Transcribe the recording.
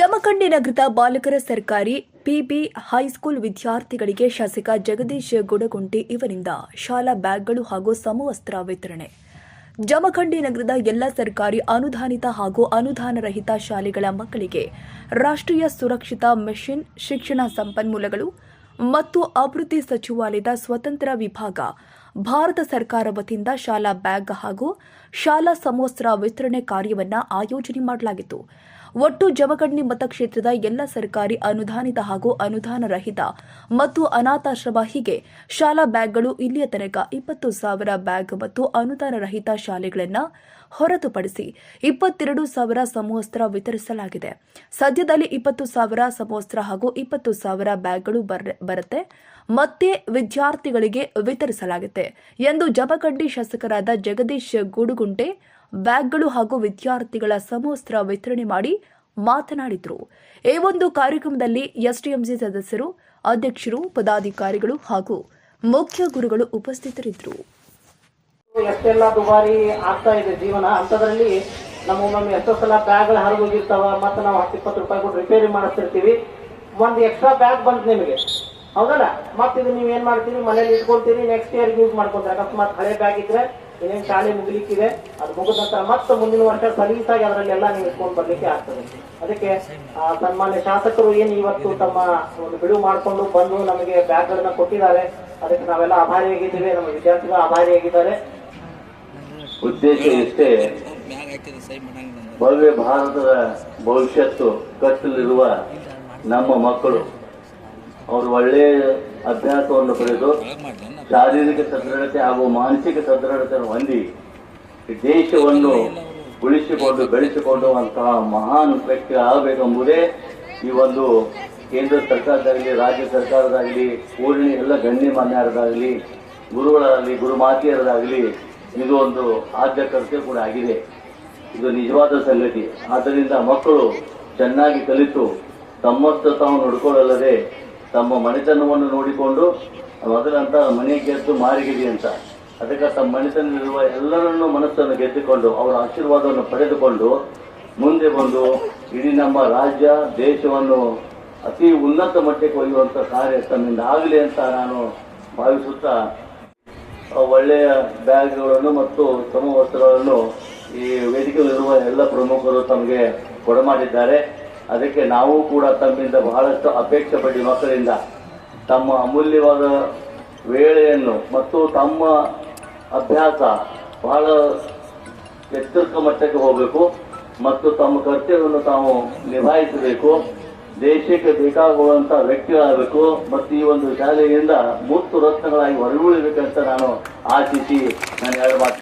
ಜಮಖಂಡಿ ನಗರದ ಬಾಲಕರ ಸರ್ಕಾರಿ ಪಿಬಿ ಹೈಸ್ಕೂಲ್ ವಿದ್ಯಾರ್ಥಿಗಳಿಗೆ ಶಾಸಕ ಜಗದೀಶ್ ಗುಡಗುಂಟಿ ಇವರಿಂದ ಶಾಲಾ ಬ್ಯಾಗ್ಗಳು ಹಾಗೂ ಸಮವಸ್ತ್ರ ವಿತರಣೆ. ಜಮಖಂಡಿ ನಗರದ ಎಲ್ಲ ಸರ್ಕಾರಿ ಅನುದಾನಿತ ಹಾಗೂ ಅನುದಾನರಹಿತ ಶಾಲೆಗಳ ಮಕ್ಕಳಿಗೆ ರಾಷ್ಟ್ರೀಯ ಸುರಕ್ಷಿತ ಮಿಷನ್ ಶಿಕ್ಷಣ ಸಂಪನ್ಮೂಲಗಳು ಮತ್ತು ಅಭಿವೃದ್ಧಿ ಸಚಿವಾಲಯದ ಸ್ವತಂತ್ರ ವಿಭಾಗ, ಭಾರತ ಸರ್ಕಾರ ವತಿಯಿಂದ ಶಾಲಾ ಬ್ಯಾಗ್ ಹಾಗೂ ಶಾಲಾ ಸಮವಸ್ತ್ರ ವಿತರಣೆ ಕಾರ್ಯವನ್ನು ಆಯೋಜನೆ ಮಾಡಲಾಗಿತ್ತು. ಒಟ್ಟು ಜಮಖಂಡಿ ಮತಕ್ಷೇತ್ರದ ಎಲ್ಲ ಸರ್ಕಾರಿ ಅನುದಾನಿತ ಹಾಗೂ ಅನುದಾನ ರಹಿತ ಮತ್ತು ಅನಾಥಾಶ್ರಮ ಹೀಗೆ ಶಾಲಾ ಬ್ಯಾಗ್ಗಳು ಇಲ್ಲಿಯ ತನಕ ಇಪ್ಪತ್ತು ಸಾವಿರ ಬ್ಯಾಗ್ ಮತ್ತು ಅನುದಾನ ರಹಿತ ಶಾಲೆಗಳನ್ನು ಹೊರತುಪಡಿಸಿ ಇಪ್ಪತ್ತೆರಡು ಸಾವಿರ ಸಮವಸ್ತ್ರ ವಿತರಿಸಲಾಗಿದೆ. ಸದ್ಯದಲ್ಲಿ ಇಪ್ಪತ್ತು ಸಾವಿರ ಸಮವಸ್ತ್ರ ಹಾಗೂ ಇಪ್ಪತ್ತು ಸಾವಿರ ಬ್ಯಾಗ್ಗಳು ಬರ್- ಬರುತ್ತೆ. ಮತ್ತೆ ವಿದ್ಯಾರ್ಥಿಗಳಿಗೆ ವಿತರಿಸಲಾಗುತ್ತೆ. ಎಂದು ಜಮಖಂಡಿ ಶಾಸಕರಾದ ಜಗದೀಶ್ ಗೂಡುಗುಂಟೆ ಬ್ಯಾಗ್ಗಳು ಹಾಗೂ ವಿದ್ಯಾರ್ಥಿಗಳ ಸಮವಸ್ತ್ರ ವಿತರಣೆ ಮಾಡಿ ಮಾತನಾಡಿದರು. ಈ ಒಂದು ಕಾರ್ಯಕ್ರಮದಲ್ಲಿ ಎಸ್ಡಿಎಂಸಿ ಸದಸ್ಯರು, ಅಧ್ಯಕ್ಷರು, ಪದಾಧಿಕಾರಿಗಳು ಹಾಗೂ ಮುಖ್ಯ ಗುರುಗಳು ಉಪಸ್ಥಿತರಿದ್ದರು. ಎಷ್ಟೆಲ್ಲ ದುಬಾರಿ ಆಗ್ತಾ ಇದೆ ಜೀವನ. ಅಂಥದ್ರಲ್ಲಿ ನಮ್ಮ ಒಮ್ಮೊಮ್ಮೆ ಎಷ್ಟೋ ಸಲ ಬ್ಯಾಗ್ಗಳು ಹರಿದೋಗಿರ್ತಾವ, ಮತ್ತೆ ನಾವು ಹತ್ತು ಇಪ್ಪತ್ತು ರೂಪಾಯಿ ಕೊಟ್ಟು ರಿಪೇರಿ ಮಾಡಿಸ್ತಿರ್ತೀವಿ. ಒಂದು ಎಕ್ಸ್ಟ್ರಾ ಬ್ಯಾಗ್ ಬಂತು ನಿಮಗೆ. ಹೌದಲ್ಲ? ಮತ್ತೆ ಇದು ನೀವು ಏನ್ ಮಾಡ್ತೀರಿ? ಮನೇಲಿ ಇಟ್ಕೊಳ್ತೀರಿ ನೆಕ್ಸ್ಟ್ ಇಯರ್ ಯೂಸ್ ಮಾಡ್ಕೊಂತೀರಿ ಅಕಸ್ಮಾತ್ ಹಳೆ ಬ್ಯಾಗ್ ಇದ್ರೆ ಇನ್ನೇನು ಶಾಲೆ ಮುಗಿಲಿಕ್ಕಿದೆ ಅದು ಮುಗಿದ ನಂತರ ಮತ್ತೆ ಮುಂದಿನ ವರ್ಷ ಸಲೀಸಾಗಿ ಅದರಲ್ಲೆಲ್ಲ ನೀವು ಇಟ್ಕೊಂಡು ಬರ್ಲಿಕ್ಕೆ ಆಗ್ತದೆ. ಅದಕ್ಕೆ ಆ, ಸನ್ಮಾನ್ಯ ಶಾಸಕರು ಏನು ಇವತ್ತು ತಮ್ಮ ಒಂದು ಬಿಡುವು ಮಾಡಿಕೊಂಡು ಬಂದು ನಮಗೆ ಬ್ಯಾಗ್ಗಳನ್ನ ಕೊಟ್ಟಿದ್ದಾರೆ ಅದಕ್ಕೆ ನಾವೆಲ್ಲ ಆಭಾರಿಯಾಗಿದ್ದೇವೆ ನಮ್ಮ ವಿದ್ಯಾರ್ಥಿಗಳು ಆಭಾರಿಯಾಗಿದ್ದಾರೆ. ಉದ್ದೇಶ ಇಷ್ಟೇ ಭವ್ಯ ಭಾರತದ ಭವಿಷ್ಯತ್ತು ಕಟ್ಟಲಿರುವ ನಮ್ಮ ಮಕ್ಕಳು. ಅವರು ಒಳ್ಳೆಯ ಅಭ್ಯಾಸವನ್ನು ಪಡೆದು ಶಾರೀರಿಕ ಸದೃಢತೆ ಹಾಗೂ ಮಾನಸಿಕ ಸದೃಢತೆಯನ್ನು ಹೊಂದಿ ದೇಶವನ್ನು ಉಳಿಸಿಕೊಂಡು ಬೆಳೆಸಿಕೊಂಡು ಅಂತಹ ಮಹಾನ್ ವ್ಯಕ್ತಿ ಆಗಬೇಕೆಂಬುದೇ ಈ ಒಂದು ಕೇಂದ್ರ ಸರ್ಕಾರದಾಗಲಿ ರಾಜ್ಯ ಸರ್ಕಾರದಾಗಲಿ ಊರಿನ ಎಲ್ಲ ಗಣ್ಯಮಾನ್ಯರದಾಗಲಿ ಗುರುಗಳಾಗಲಿ ಗುರುಮಾತೆಯರದಾಗಲಿ ಇದು ಒಂದು ಆದ್ಯ ಕರ್ತವ್ಯ ಕೂಡ ಆಗಿದೆ. ಇದು ನಿಜವಾದ ಸಂಗತಿ. ಆದ್ದರಿಂದ ಮಕ್ಕಳು ಚೆನ್ನಾಗಿ ಕಲಿತು, ತಮ್ಮತ್ತ ತಾವು ನೋಡ್ಕೊಳ್ಳಲ್ಲದೆ ತಮ್ಮ ಮನೆತನವನ್ನು ನೋಡಿಕೊಂಡು ಮೊದಲಂತ ಮನೆ ಗೆದ್ದು ಮಾರಿಗಿರಿ ಅಂತ. ಅದಕ್ಕೆ ತಮ್ಮ ಮನೆತನದಲ್ಲಿರುವ ಎಲ್ಲರನ್ನೂ ಮನಸ್ಸನ್ನು ಗೆದ್ದುಕೊಂಡು ಅವರ ಆಶೀರ್ವಾದವನ್ನು ಪಡೆದುಕೊಂಡು ಮುಂದೆ ಬಂದು ಇಡೀ ನಮ್ಮ ರಾಜ್ಯ, ದೇಶವನ್ನು ಅತಿ ಉನ್ನತ ಮಟ್ಟಕ್ಕೆ ಒಯ್ಯುವಂಥ ಕಾರ್ಯ ತಮ್ಮಿಂದ ಆಗಲಿ ಅಂತ ನಾನು ಭಾವಿಸುತ್ತಾ ಒಳ್ಳೆಯ ಬ್ಯಾಗ್ಗಳನ್ನು ಮತ್ತು ಸಮವಸ್ತ್ರಗಳನ್ನು ಈ ವೇದಿಕೆಯಲ್ಲಿರುವ ಎಲ್ಲ ಪ್ರಮುಖರು ತಮಗೆ ಕೊಡಮಾಡಿದ್ದಾರೆ. ಅದಕ್ಕೆ ನಾವು ಕೂಡ ತಮ್ಮಿಂದ ಬಹಳಷ್ಟು ಅಪೇಕ್ಷೆ ಪಡಿ ಮಕ್ಕಳಿಂದ ತಮ್ಮ ಅಮೂಲ್ಯವಾದ ವೇಳೆಯನ್ನು ಮತ್ತು ತಮ್ಮ ಅಭ್ಯಾಸ ಬಹಳ ಎತ್ತರಕ ಮಟ್ಟಕ್ಕೆ ಹೋಗಬೇಕು ಮತ್ತು ತಮ್ಮ ಕರ್ತವ್ಯವನ್ನು ತಾವು ನಿಭಾಯಿಸಬೇಕು. ದೇಶಕ್ಕೆ ಬೇಕಾಗುವಂತ ವ್ಯಕ್ತಿಗಳಾಗಬೇಕು. ಮತ್ತು ಈ ಒಂದು ಶಾಲೆಯಿಂದ ಮುತ್ತು ರತ್ನಗಳಾಗಿ ಹೊರಗುಳಿಬೇಕಂತ ನಾನು ಆಶಿಸಿ ನಾನು ಹೇಳಬಾರ್ದು